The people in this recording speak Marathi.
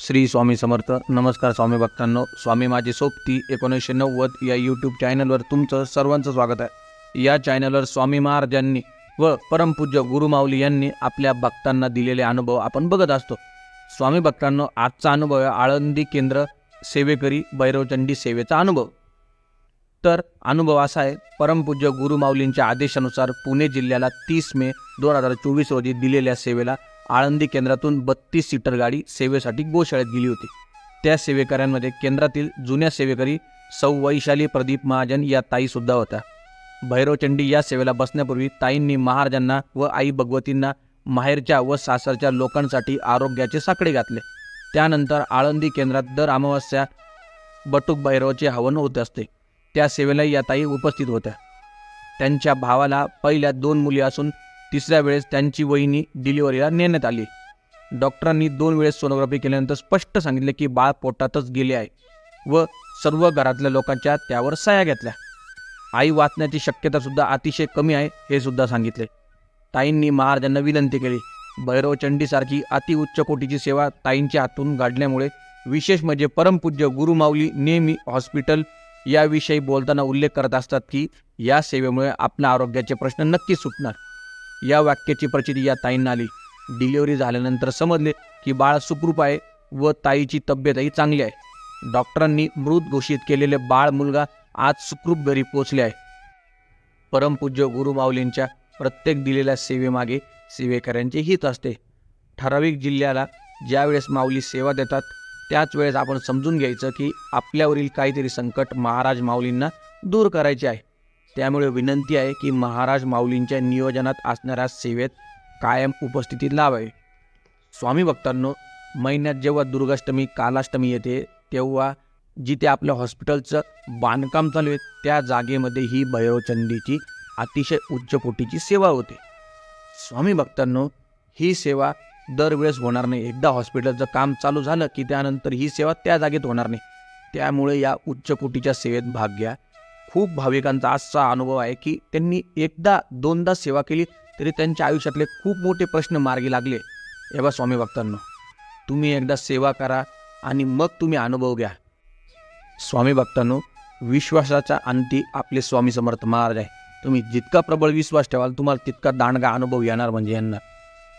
श्री स्वामी समर्थ. नमस्कार स्वामी भक्तांनो. स्वामी माझी सोबती एकोणीसशे नव्वद या यूट्यूब चॅनलवर तुमचं सर्वांचं स्वागत आहे. या चॅनलवर स्वामी महाराजांनी व परमपूज्य गुरुमाऊली यांनी आपल्या भक्तांना दिलेले अनुभव आपण बघत असतो. स्वामी भक्तांनो आजचा अनुभव आहे आळंदी केंद्र सेवेकरी भैरवचंडी सेवेचा अनुभव. तर अनुभव असा आहे परमपूज्य गुरुमाऊलींच्या आदेशानुसार पुणे जिल्ह्याला तीस मे दोन हजार चोवीस रोजी दिलेल्या सेवेला आळंदी केंद्रातून बत्तीस सीटर गाडी सेवेसाठी गोशाळेत गेली होती. त्या सेवेकऱ्यांमध्ये केंद्रातील जुन्या सेवेकरी सौ वैशाली प्रदीप महाजन या ताईसुद्धा होत्या. भैरवचंडी या सेवेला बसण्यापूर्वी ताईंनी महाराजांना व आई भगवतींना माहेरच्या व सासरच्या लोकांसाठी आरोग्याचे साकडे घातले. त्यानंतर आळंदी केंद्रात दर अमावस्या बटूक भैरवाचे हवन होत असते. त्या सेवेला या ताई उपस्थित होत्या. त्यांच्या भावाला पहिल्या दोन मुली असून तिसऱ्या वेळेस त्यांची वहिनी डिलिव्हरीला नेण्यात आली. डॉक्टरांनी दोन वेळेस सोनोग्राफी केल्यानंतर स्पष्ट सांगितले की बाळ पोटातच गेले आहे व सर्व घरातल्या लोकांच्या त्यावर सह्या घेतल्या. आई वाचण्याची शक्यतासुद्धा अतिशय कमी आहे हे सुद्धा सांगितले. ताईंनी महाराजांना विनंती केली. भैरवचंडीसारखी अतिउच्च कोटीची सेवा ताईंच्या हातून गाडल्यामुळे विशेष म्हणजे परमपूज्य गुरुमाऊली नेहमी हॉस्पिटल याविषयी बोलताना उल्लेख करत असतात की या सेवेमुळे आपल्या आरोग्याचे प्रश्न नक्कीच सुटणार. या वाक्याची प्रचिती या ताईंना आली. डिलिव्हरी झाल्यानंतर समजले की बाळ सुखरूप आहे व ताईची तब्येतही चांगली आहे. डॉक्टरांनी मृत घोषित केलेले बाळ मुलगा आज सुखरूप घरी पोचले आहे. परमपूज्य गुरुमाऊलींच्या प्रत्येक दिलेल्या सेवेमागे सेवेकऱ्यांचे हित असते. ठराविक जिल्ह्याला ज्यावेळेस माऊली सेवा देतात त्याच वेळेस आपण समजून घ्यायचं की आपल्यावरील काहीतरी संकट महाराज माऊलींना दूर करायचे आहे. त्यामुळे विनंती आहे की महाराज माऊलींच्या नियोजनात असणाऱ्या सेवेत कायम उपस्थिती लावावी. स्वामी भक्तांनो महिन्यात जेव्हा दुर्गाष्टमी कालाष्टमी येते तेव्हा जिथे आपल्या हॉस्पिटलचं बांधकाम चालू आहे त्या जागेमध्ये ही भैरवचंडीची अतिशय उच्चकोटीची सेवा होते. स्वामी भक्तांनो ही सेवा दरवेळेस होणार नाही. एकदा हॉस्पिटलचं काम चालू झालं की त्यानंतर ही सेवा त्या जागेत होणार नाही. त्यामुळे या उच्च कोटीच्या सेवेत भाग घ्या. खूप भाविकांचा असा अनुभव आहे की त्यांनी एकदा दोनदा सेवा केली तरी त्यांच्या आयुष्यातले खूप मोठे प्रश्न मार्गी लागले. एवा स्वामी भक्तांनो तुम्ही एकदा सेवा करा आणि मग तुम्ही अनुभव घ्या. स्वामी भक्तांनो विश्वासाच्या अंती आपले स्वामी समर्थ महाराज आहे. तुम्ही जितका प्रबळ विश्वास ठेवाल तुम्हाला तितका दांडगा अनुभव येणार म्हणजे यांना.